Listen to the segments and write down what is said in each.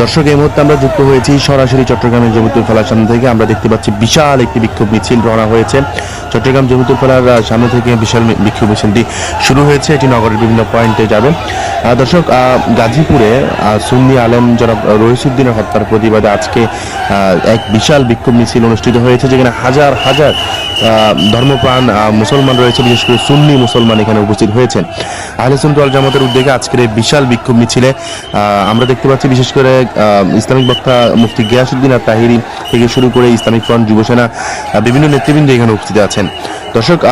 দর্শক, এই মুহূর্তে আমরা যুক্ত হয়েছি সরাসরি চট্টগ্রামের জমিতুল সামনে থেকে। আমরা দেখতে পাচ্ছি বিশাল একটি বিক্ষোভ মিছিল রওনা হয়েছে। চট্টগ্রাম জমিতুল ফেলার আহ, সামনে থেকে বিশাল বিক্ষোভ মিছিলটি শুরু হয়েছে। এটি নগরের বিভিন্ন পয়েন্টে যাবে। দর্শক গাজীপুরে সুন্নি আলেম জনাব রহিসুদ্দিনের হত্যার প্রতিবাদে আজকে এক বিশাল বিক্ষোভ মিছিল অনুষ্ঠিত হয়েছে যেখানে হাজার হাজার ধর্মপ্রাণ মুসলমান রয়েছে। বিশেষ করে সুন্নি মুসলমান এখানে উপস্থিত হয়েছেন আহলে সুন্নাত ওয়াল জামাতের উদ্যোগে আজকের এই বিশাল বিক্ষোভ মিছিলে আমরা দেখতে পাচ্ছি বিশেষ করে ইসলামিক বক্তা মুফতি গিয়াসুদ্দিন আর তাহিরি থেকে শুরু করে ইসলামিক ফ্রন্ট, যুবসেনা বিভিন্ন নেতৃবৃন্দ এখানে উপস্থিত আছেন। দর্শক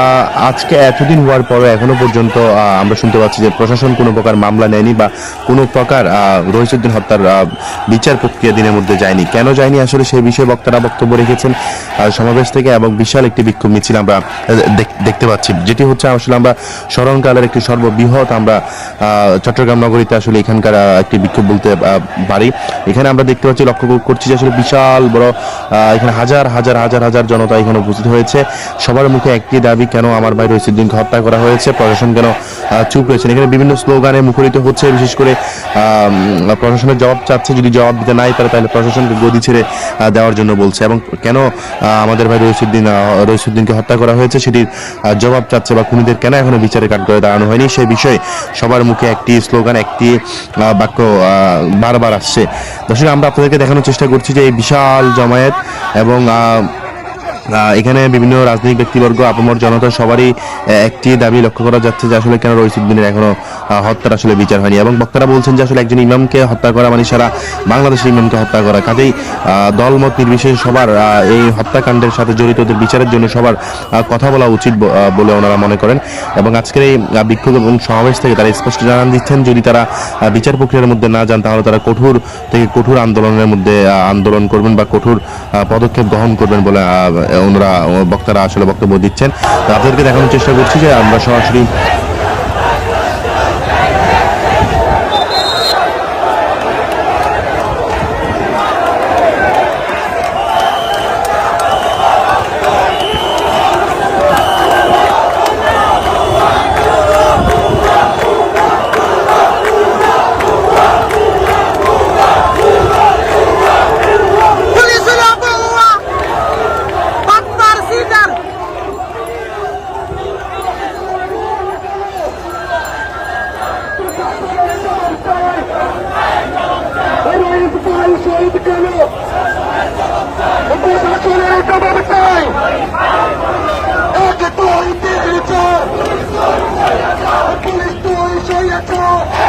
আজকে এতদিন হওয়ার পরে এখনও পর্যন্ত আমরা শুনতে পাচ্ছি যে প্রশাসন কোনো প্রকার মামলা নেয়নি বা কোনো প্রকার রহিসুদ্দিন হত্যার বিচার প্রক্রিয়া দিনের মধ্যে যায়নি। কেন যায়নি? আসলে সেই বিষয়ে বক্তারা বক্তব্য রেখেছেন সমাবেশ থেকে এবং বিশাল একটি বিক্ষোভ মিছিল আমরা দেখ- দেখতে পাচ্ছি। যেটি হচ্ছে আসলে আমরা স্মরণকালের একটি সর্ববৃহৎ আমরা চট্টগ্রাম নগরীতে আসলে এখানকার একটি বিক্ষোভ বলতে পারি। এখানে আমরা দেখতে পাচ্ছি, লক্ষ্য করছি যে আসলে বিশাল বড় এখানে হাজার হাজার হাজার হাজার জনতা এখানে উপস্থিত হয়েছে। সবার মুখে একটি দাবি, কেন আমার ভাই রহিসুদ্দিনকে হত্যা করা হয়েছে? প্রশাসন কেন চুপ রয়েছেন এখানে বিভিন্ন স্লোগানে মুখরিত হচ্ছে, বিশেষ করে প্রশাসনের জবাব চাচ্ছে, যদি জবাব দিতে নাই পারে তাহলে প্রশাসনকে গদি ছেড়ে দেওয়ার জন্য বলছে। এবং কেন আমাদের ভাই রহিসুদ্দিন রহিসুদ্দিনকে হত্যা করা হয়েছে? সেটির জবাব চাচ্ছে বা খুনিদের কেন এখনও বিচারে করে দাঁড়ানো হয়নি? সেই বিষয়ে সবার মুখে একটি স্লোগান, একটি বাক্য বারবার আসছে। দর্শক, আমরা আপনাদেরকে দেখানোর চেষ্টা করছি যে এই বিশাল জমায়েত এবং আহ, আহ, এখানে বিভিন্ন রাজনৈতিক ব্যক্তিবর্গ, আপামর জনতা সবারই একটি দাবি লক্ষ্য করা যাচ্ছে যে আসলে কেন রইসুদ্দিনের এখনও হত্যার আসলে বিচার হয়নি। এবং বক্তারা বলছেন যে আসলে একজন ইমামকে হত্যা করা মানে সারা বাংলাদেশের ইমামকে হত্যা করা। কাজেই দলমত নির্বিশেষে সবার এই হত্যাকাণ্ডের সাথে জড়িতদের বিচারের জন্য সবার কথা বলা উচিত বলে ওনারা মনে করেন। এবং আজকের এই বিক্ষোভ এবং সমাবেশ থেকে তারা স্পষ্ট জানান দিচ্ছেন, যদি তারা বিচার প্রক্রিয়ার মধ্যে না যান, তাহলে তারা কঠোর থেকে কঠোর আন্দোলনের মধ্যে আন্দোলন করবেন বা কঠোর পদক্ষেপ গ্রহণ করবেন বলে ওনারা বক্তারা আসলে বক্তব্য দিচ্ছেন। তো আপনাদেরকে দেখানোর চেষ্টা করছি যে আমরা সরাসরি あ